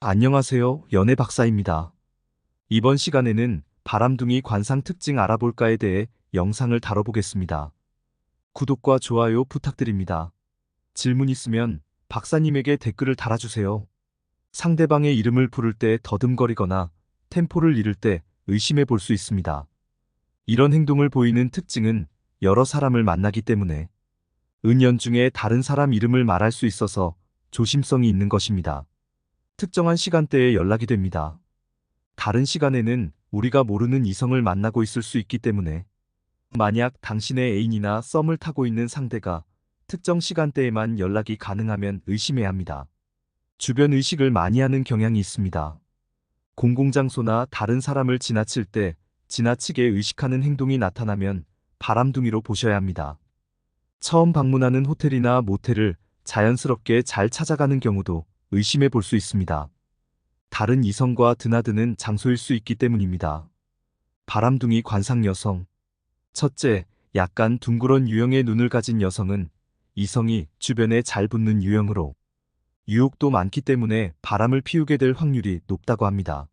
안녕하세요. 연애 박사입니다. 이번 시간에는 바람둥이 관상 특징 알아볼까에 대해 영상을 다뤄보겠습니다. 구독과 좋아요 부탁드립니다. 질문 있으면 박사님에게 댓글을 달아주세요. 상대방의 이름을 부를 때 더듬거리거나 템포를 잃을 때 의심해 볼 수 있습니다. 이런 행동을 보이는 특징은 여러 사람을 만나기 때문에 은연중에 다른 사람 이름을 말할 수 있어서 조심성이 있는 것입니다. 특정한 시간대에 연락이 됩니다. 다른 시간에는 우리가 모르는 이성을 만나고 있을 수 있기 때문에 만약 당신의 애인이나 썸을 타고 있는 상대가 특정 시간대에만 연락이 가능하면 의심해야 합니다. 주변 의식을 많이 하는 경향이 있습니다. 공공장소나 다른 사람을 지나칠 때 지나치게 의식하는 행동이 나타나면 바람둥이로 보셔야 합니다. 처음 방문하는 호텔이나 모텔을 자연스럽게 잘 찾아가는 경우도 의심해 볼 수 있습니다. 다른 이성과 드나드는 장소일 수 있기 때문입니다. 바람둥이 관상 여성. 첫째, 약간 둥그런 유형의 눈을 가진 여성은 이성이 주변에 잘 붙는 유형으로 유혹도 많기 때문에 바람을 피우게 될 확률이 높다고 합니다.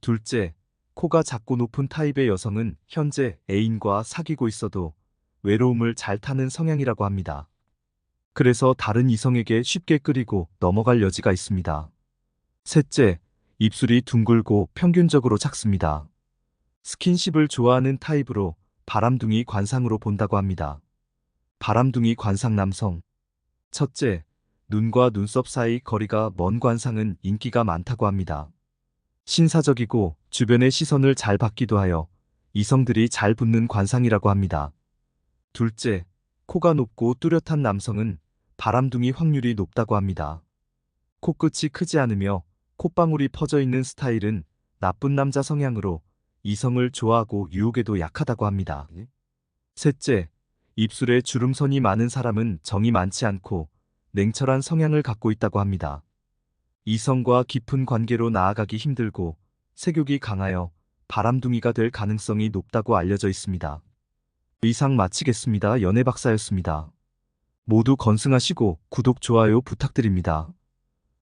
둘째, 코가 작고 높은 타입의 여성은 현재 애인과 사귀고 있어도 외로움을 잘 타는 성향이라고 합니다. 그래서 다른 이성에게 쉽게 끌리고 넘어갈 여지가 있습니다. 셋째, 입술이 둥글고 평균적으로 작습니다. 스킨십을 좋아하는 타입으로 바람둥이 관상으로 본다고 합니다. 바람둥이 관상 남성. 첫째, 눈과 눈썹 사이 거리가 먼 관상은 인기가 많다고 합니다. 신사적이고 주변의 시선을 잘 받기도 하여 이성들이 잘 붙는 관상이라고 합니다. 둘째, 코가 높고 뚜렷한 남성은 바람둥이 확률이 높다고 합니다. 코끝이 크지 않으며 콧방울이 퍼져 있는 스타일은 나쁜 남자 성향으로 이성을 좋아하고 유혹에도 약하다고 합니다. 셋째, 입술에 주름선이 많은 사람은 정이 많지 않고 냉철한 성향을 갖고 있다고 합니다. 이성과 깊은 관계로 나아가기 힘들고 색욕이 강하여 바람둥이가 될 가능성이 높다고 알려져 있습니다. 이상 마치겠습니다. 연애 박사였습니다. 모두 건승하시고 구독, 좋아요 부탁드립니다.